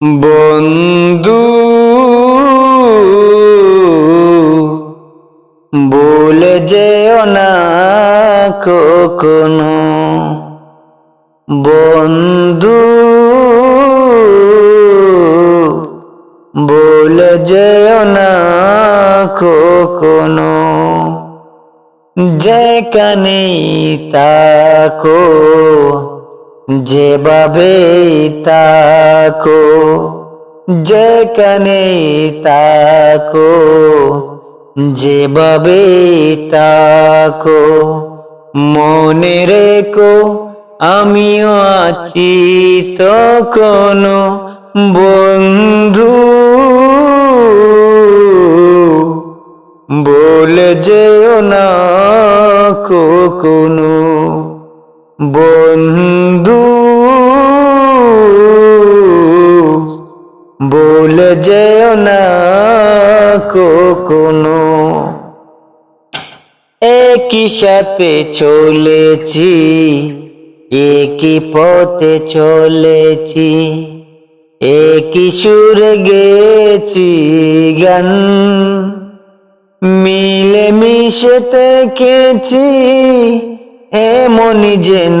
বন্ধু বলে যেও না কখনো। বন্ধু বলে যেও না কখনো। যেখানে তাকো যেভাবে তাকো যেখানে তাকো যেভাবে তাকো মনে রেখো, আমিও আছি তখনো বন্ধু। বলে যেও না কখনো বন্ধু। যেও না কখনো। একই সাথে চলেছি, একই পথে চলেছি, একই সুরে গেছি গান। মিলে মিশে থেকেছি, এমনই যেন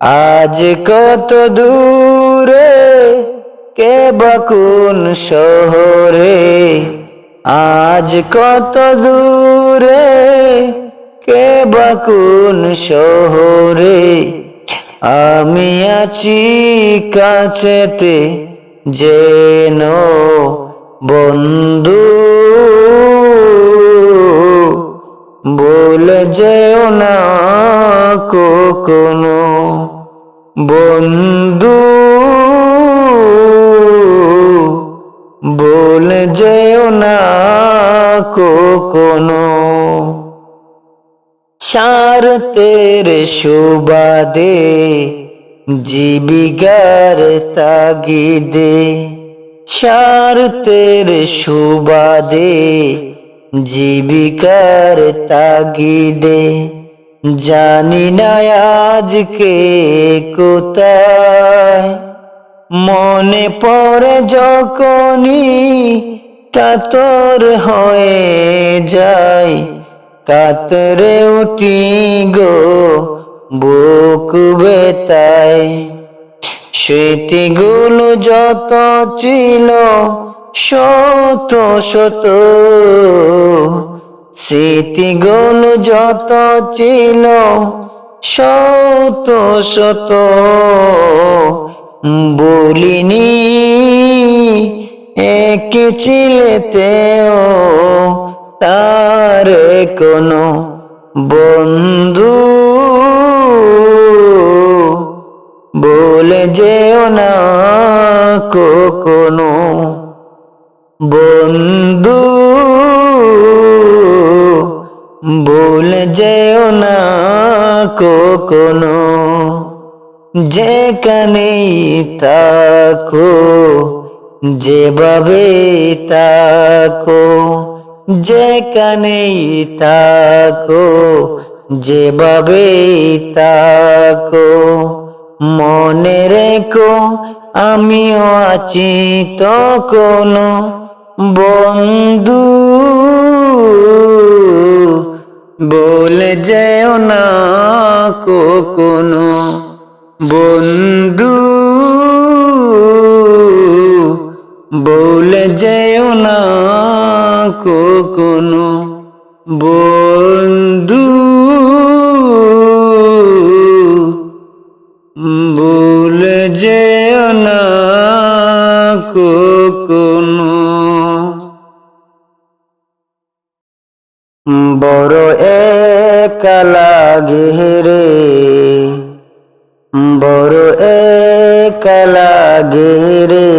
আজ কত দূরে, কে বাকুন শহরে? আজ কত দূরে, কে বাকুন শহরে? আমি আছি কাছেতে, যেন বন্ধু। বলে যেও না কখনো। বন্ধু বলে যেও না কখনো। স্বার্থের সুবাদে জীবিকার তাগিদে। স্বার্থের সুবাদে জীবিকার তাগিদে। জানি না আজকে কোথায়। মনে পড়ে যখনই কাতর হয়ে যায়। কাতরে উঠি গো বুক বেতায় স্মৃতিগুলো যত ছিল শত শত স্মৃতিগুলো যত ছিল, শত শত বলিনি একে ছিলেতেও তার কোনো বন্ধু। বলে যেও না কখনো বন্ধু। বলে যেও না কখনো। যেখানেই থাকো, যেভাবে থাকো, যেখানেই থাকো, যেভাবে থাকো। মনে রেখো, আমিও আছি তখনো। বন্ধু বলে যেও না কখনো বন্ধু। বলে যেও না কখনো বন্ধু। বলে যেও না কখনো একা লাগে লাগে রে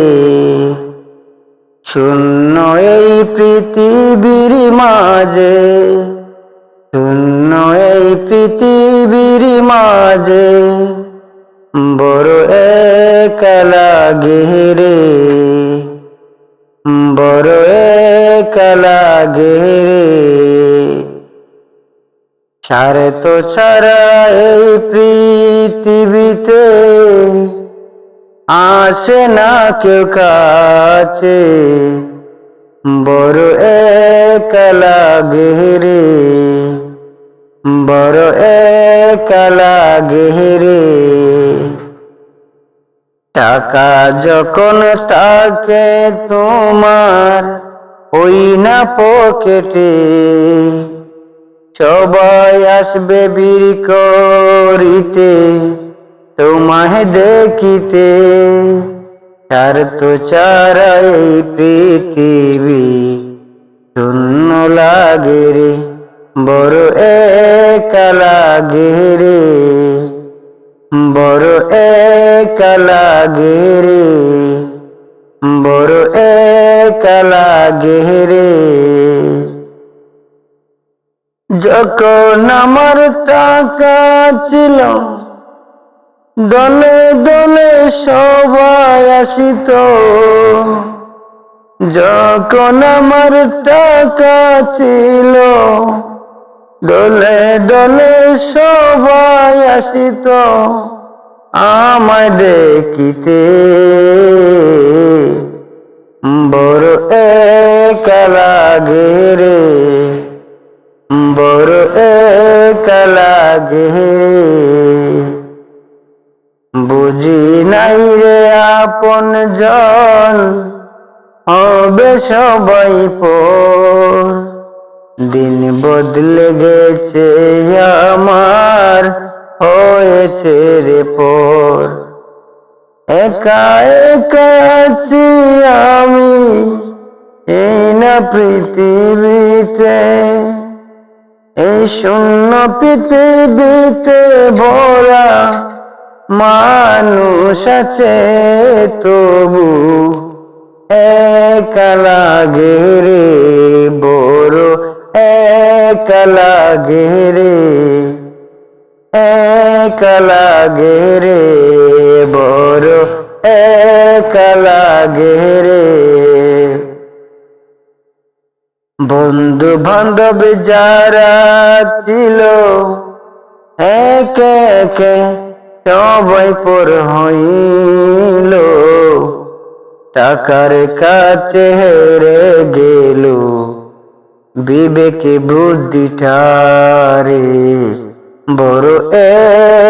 শূন্য এই পৃথিবীর মাঝে, শূন্য এই পৃথিবীর মাঝে, বড় একা লাগে রে বড় একা লাগে রে সারে তো ছাড়া এই পৃথিবীতে আসে না কেউ কাছে, বড় একা লাগে রে, বড় একা লাগে রে। টাকা যখন তাকে তোমার, ওই না পকেটে, সবাই আসবে বীর করিতে। তোমায় দেখিতে তার তো চারা এই পৃথিবী। শূন্য লাগে রে, বড় একা লাগে রে। বড় একা লাগে রে, বড় একা লাগে রে। যখন আমার টাকা ছিল দলে দলে সবাই আসিত। যখন আমার টাকা ছিল, দলে দলে সবাই আসিত। আমায় দেখিতে বড় একা লাগে রে, বড় একা লাগে বুঝি আপন জন হবে সবাই পর। দিন বদলে গেছে, আমার হয়েছে রে পর। একা একা আছি আমি এই না পৃথিবীতে, এই শূন্য পৃথিবীতে ভরা মানুষ আছে তবু একা লাগে রে, বড় একা লাগে রে। একা লাগে রে, বড় একা লাগে রে। বন্ধু বান্ধব যারা ছিল, একে একে সবাই পর হইল, টাকার কাছে হেরে গেল, বিবেকে বুদ্ধিটারে বড়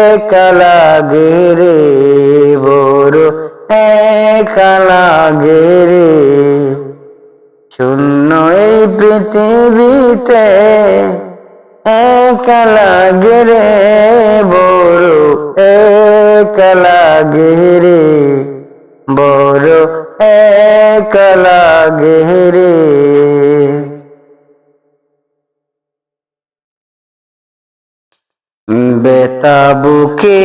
একা লাগে রে, বড় একা লাগে রে। শূন্য এই পৃথিবীতে একা লাগে রে বড় একা লাগে রে বড় একা লাগে রে বেতাবুকে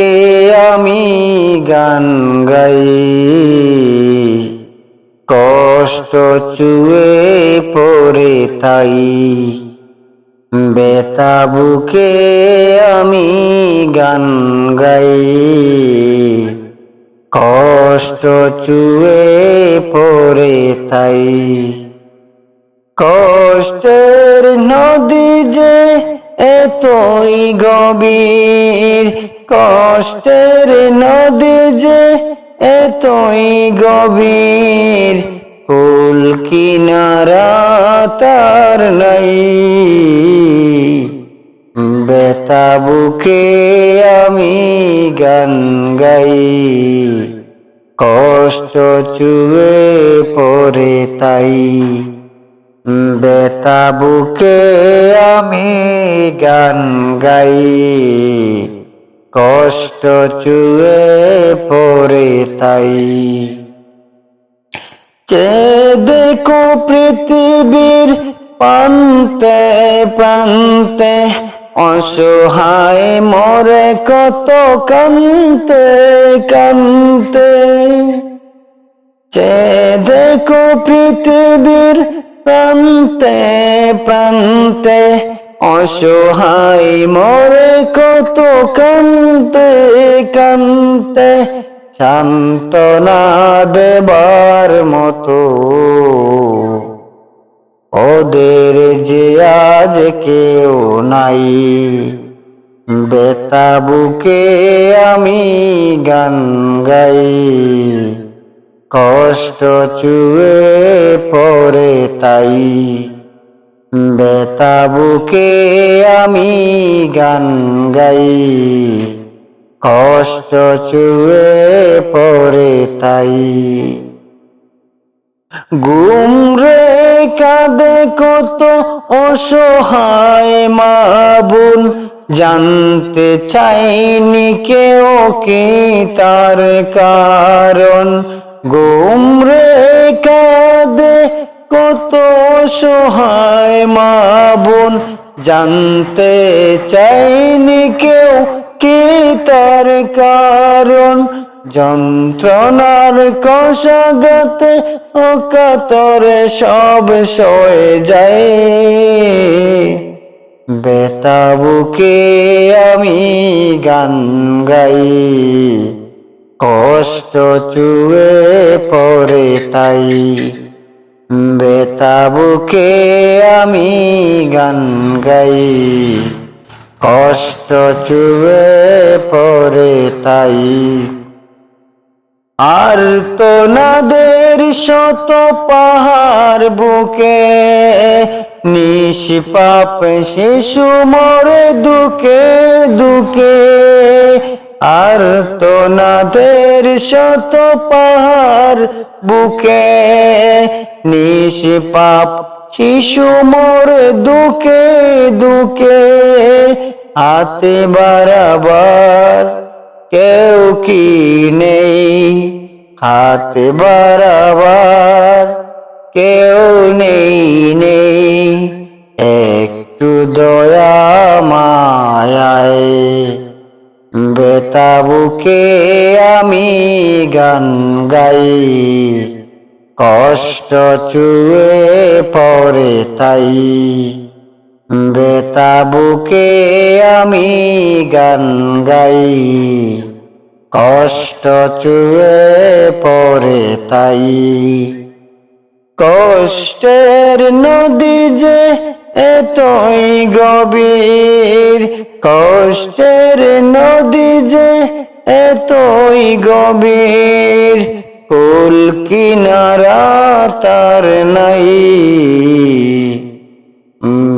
আমি গান গাই কষ্ট চুয়ে পড়ে তাই বেতাবুকে আমি গান গাই। কষ্ট চুয়ে পড়ে তাই। কষ্টের নদী যে এতই গভীর, কষ্টের নদী যে এতই গভীর কুল কিনারা তার নাই। বেতাবুকে আমি গান গাই। কষ্ট চুয়ে পড়ে তাই। বেতাবুকে আমি গান গাই। কষ্ট চুয়ে পড়ে তাই। চে দেখো পৃথিবীর প্রান্তে প্রান্তে অসহায় মরে কত কান্তে কান্তে। চে দেখো পৃথিবীর প্রান্তে প্রান্তে অসহায় মরে কত কান্তে কান্তে সান্ত্বনা দেবার মতো। ওদের যে আজ কেউ নাই, বেতা বুকে আমি গান গাই। কষ্ট চুয়ে পরে তাই, বেতা বুকে আমি গান গাই। কষ্ট চুয়ে পরে তাই। গুম রে কাঁদে কত অসহায় মা বোন জানতে চাইনি কেউ কি তার কারণ। গুম রে কাঁদে কত অসহায় মা বোন জানতে চাইনি কেউ কি তার কারণ? যন্ত্রণার কষাগাতে অকাতরে সব সয়ে যায়। বেতাবুকে আমি গান গাই, কষ্ট চুয়ে পরে তাই। বেতাবুকে আমি গান গাই। কষ্ট চুয়ে পরে তাই। আর তো নাদের শত পাহাড় বুকে, নিষ্পাপ শিশু মরে দুকে দুকে। আর তো নাদের শত পাহাড় বুকে, নিষ্পাপ শিশু মরে দুকে দুকে হাতে বারাবার, কেউ কি নেই হাতে বারাবার, কেউ নেই নেই একটু দয়া মায়ায়। বেতাবুকে আমি গান গাই। কষ্ট চুয়ে পরে তাই। বেতাবুকে আমি গান গাই। কষ্ট চুয়ে পরে তাই। কষ্টের নদী যে এতই গভীর। কষ্টের নদী যে এতই গভীর। কুল কিনারা তার নাই।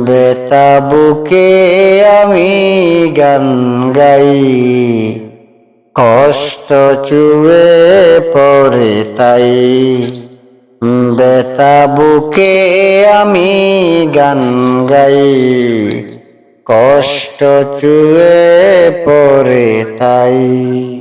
বেতাবুকে আমি গান গাই। কষ্ট চুয়ে পরে তাই। বেতাবুকে আমি গান গাই। কষ্ট চুয়ে পরে তাই।